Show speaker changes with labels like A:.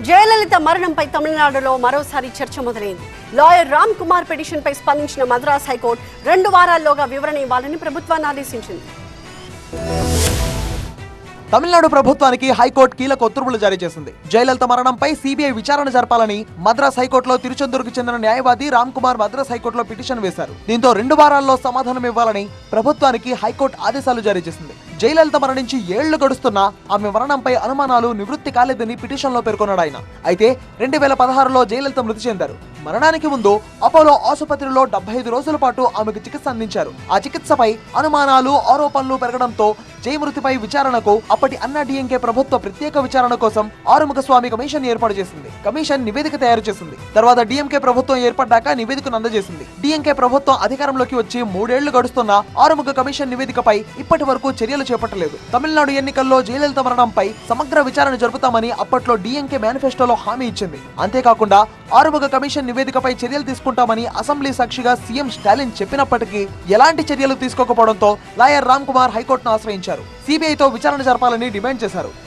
A: జయలలిత మరణంపై తమిళనాడులో మరోసారి చర్చ మొదలైంది. లాయర్ రామ్ కుమార్ పిటిషన్పై స్పందించిన మద్రాస్ హైకోర్టు రెండు వారాల్లోగా వివరణ ఇవ్వాలని ప్రభుత్వాన్ని ఆదేశించింది.
B: తమిళనాడు ప్రభుత్వానికి హైకోర్టు కీలక ఉత్తర్వులు జారీ చేసింది. జయలలిత మరణంపై సిబిఐ విచారణ జరపాలని మద్రాస్ హైకోర్టులో తిరుచెందూరుకు చెందిన న్యాయవాది రామ్ కుమార్ మద్రాస్ హైకోర్టులో పిటిషన్ వేశారు. దీంతో రెండు వారాల్లో సమాధానం ఇవ్వాలని ప్రభుత్వానికి హైకోర్టు ఆదేశాలు జారీ చేసింది. జయలలిత మరణించి ఏళ్ళు గడుస్తున్నా ఆమె మరణంపై అనుమానాలు నివృత్తి కాలేదని పిటిషన్లో పేర్కొన్నాడు ఆయన. అయితే రెండు వేల పదహారులో జయలలిత మృతి చెందారు. మరణానికి ముందు అపోలో ఆసుపత్రిలో డెబ్బై ఐదు రోజుల పాటు ఆమెకు చికిత్స అందించారు. ఆ చికిత్సపై అనుమానాలు ఆరోపణలు పెరగడంతో జై మృతిపై విచారణకు అప్పటి అన్నా డిఎంకే ప్రభుత్వ ప్రత్యేక విచారణ కోసం ఆరుముఖ స్వామి కమిషన్ ఏర్పాటు చేసింది. కమిషన్ నివేదిక తయారు చేసింది. తర్వాత డిఎంకే ప్రభుత్వం ఏర్పడ్డాక నివేదికను అందజేసింది. డిఎంకే ప్రభుత్వం అధికారంలోకి వచ్చి మూడేళ్ళు గడుస్తున్న ఆరుముఖ కమిషన్ నివేదికపై ఇప్పటి వరకు చర్యలు చేపట్టలేదు. తమిళనాడు ఎన్నికల్లో జయలలిత మరణంపై సమగ్ర విచారణ జరుపుతామని అప్పట్లో డిఎంకే మేనిఫెస్టోలో హామీ ఇచ్చింది. అంతేకాకుండా ఆరుముఖ కమిషన్ నివేదికపై చర్యలు తీసుకుంటామని అసెంబ్లీ సాక్షిగా సీఎం స్టాలిన్ చెప్పినప్పటికీ ఎలాంటి చర్యలు తీసుకోకపోవడంతో లాయర్ రామ్ కుమార్ హైకోర్టును ఆశ్రయించారు. సిబిఐతో విచారణ జరపాలని డిమాండ్ చేశారు.